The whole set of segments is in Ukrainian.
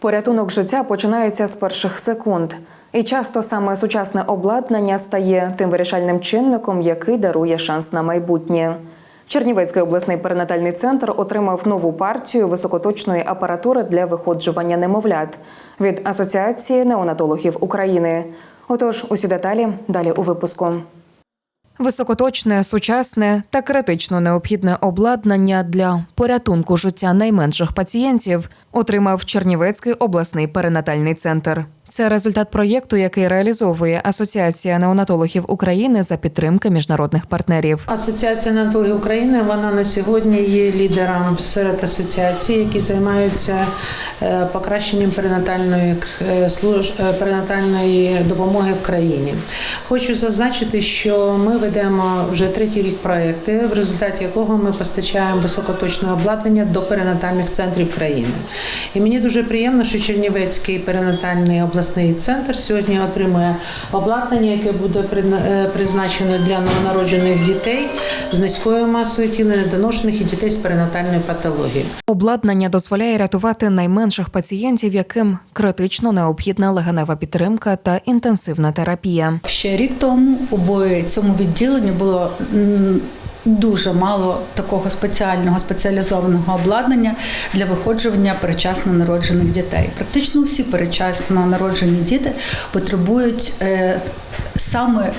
Порятунок життя починається з перших секунд, і часто саме сучасне обладнання стає тим вирішальним чинником, який дарує шанс на майбутнє. Чернівецький обласний перинатальний центр отримав нову партію високоточної апаратури для виходжування немовлят від Асоціації неонатологів України. Отож, усі деталі далі у випуску. Високоточне, сучасне та критично необхідне обладнання для порятунку життя найменших пацієнтів отримав Чернівецький обласний перинатальний центр. Це результат проєкту, який реалізовує Асоціація неонатологів України за підтримки міжнародних партнерів. Асоціація неонатології України вона на сьогодні є лідером серед асоціацій, які займаються е, покращенням перинатальної е, е, перинатальної допомоги в країні. Хочу зазначити, що ми ведемо вже третій рік проекти, в результаті якого ми постачаємо високоточне обладнання до перинатальних центрів країни. І мені дуже приємно, що Чернівецький перинатальний обласний центр сьогодні отримує обладнання, яке буде е, призначено для новонароджених дітей з низькою масою тіла, недоношених і дітей з перинатальною патологією. Обладнання дозволяє рятувати найменших пацієнтів, яким критично необхідна легенева підтримка та інтенсивна терапія. Ще рік тому в цьому відділенні було дуже мало такого спеціального спеціалізованого обладнання для виходжування перечасно народжених дітей. Практично всі перечасно народжені діти потребують е, саме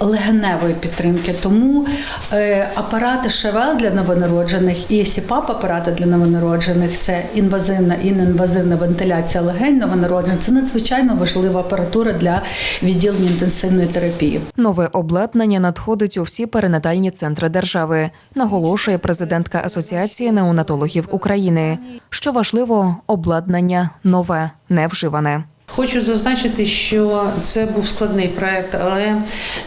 легеневої підтримки. Тому е, апарати ШВЛ для новонароджених і СІПАП апарати для новонароджених це інвазивна і неінвазивна вентиляція легень новонароджених. Це надзвичайно важлива апаратура для відділення інтенсивної терапії. Нове обладнання надходить у всі перинатальні центри держави, наголошує президентка Асоціації неонатологів України. Що важливо, обладнання нове, не вживане. Хочу зазначити, що це був складний проект, але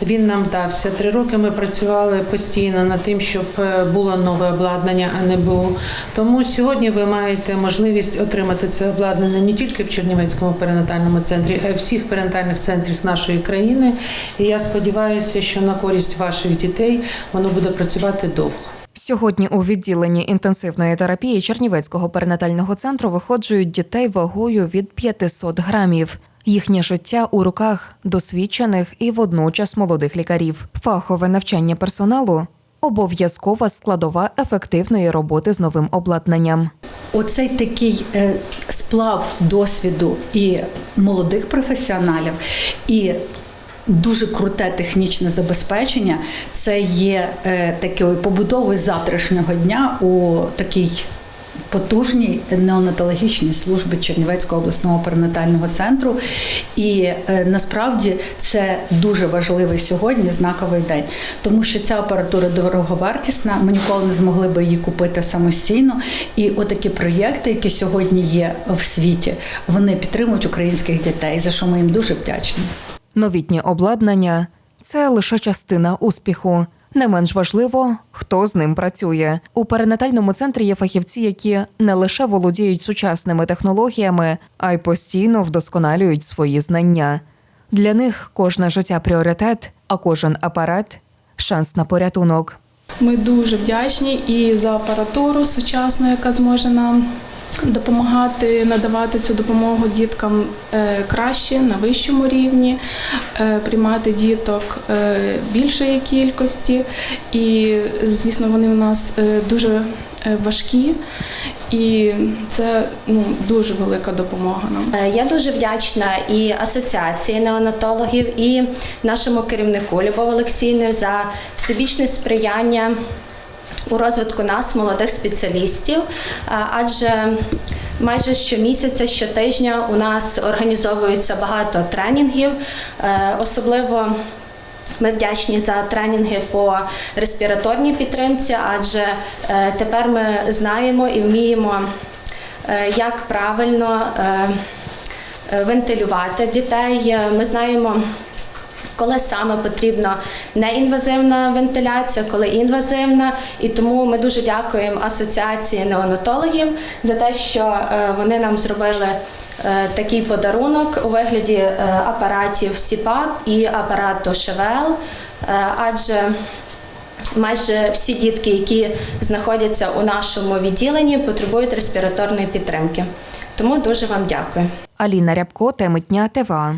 він нам дався. Три роки ми працювали постійно над тим, щоб е, було нове обладнання, а не було. Тому сьогодні ви маєте можливість отримати це обладнання не тільки в Чернівецькому перинатальному центрі, а й всіх перинатальних центрах нашої країни. І я сподіваюся, що на користь ваших дітей воно буде працювати довго. Сьогодні у відділенні інтенсивної терапії Чернівецького перинатального центру виходжують дітей вагою від 500 грамів. Їхнє життя у руках досвідчених і водночас молодих лікарів. Фахове навчання персоналу обов'язкова складова ефективної роботи з новим обладнанням. Оцей такий е, сплав досвіду і молодих професіоналів, і дуже круте технічне забезпечення це є е, такою побудовою завтрашнього дня у такій потужній неонатологічній службі Чернівецького обласного перинатального центру. І е, насправді це дуже важливий сьогодні знаковий день, тому що ця апаратура дороговартісна. Ми ніколи не змогли би її купити самостійно. І отакі проєкти, які сьогодні є в світі, вони підтримують українських дітей, за що ми їм дуже вдячні. Новітнє обладнання це лише частина успіху. Не менш важливо, хто з ним працює. У перинатальному центрі є фахівці, які не лише володіють сучасними технологіями, а й постійно вдосконалюють свої знання. Для них кожне життя пріоритет, а кожен апарат шанс на порятунок. Ми дуже вдячні і за апаратуру сучасну, яка зможе нам допомагати надавати цю допомогу діткам е, краще на вищому рівні, е, приймати діток е, більшої кількості. І, звісно, вони у нас дуже важкі, і це ну, дуже велика допомога нам. Я дуже вдячна і асоціації неонатологів, і нашому керівнику Любов Олексійну за всебічне сприяння у розвитку нас, молодих спеціалістів, Е, адже майже щомісяця, щотижня у нас організовується багато тренінгів, Е, особливо. Ми вдячні за тренінги по респіраторній підтримці, адже е, тепер ми знаємо і вміємо, як правильно вентилювати дітей. Ми знаємо. Коли саме потрібна неінвазивна вентиляція, коли інвазивна, і тому ми дуже дякуємо асоціації неонатологів за те, що е, вони нам зробили е, такий подарунок у вигляді е, апаратів СІПАП і апарату ШВЛ, адже Майже всі дітки, які знаходяться у нашому відділенні, потребують респіраторної підтримки. Тому дуже вам дякую. Аліна Рябко, теми дня ТВА.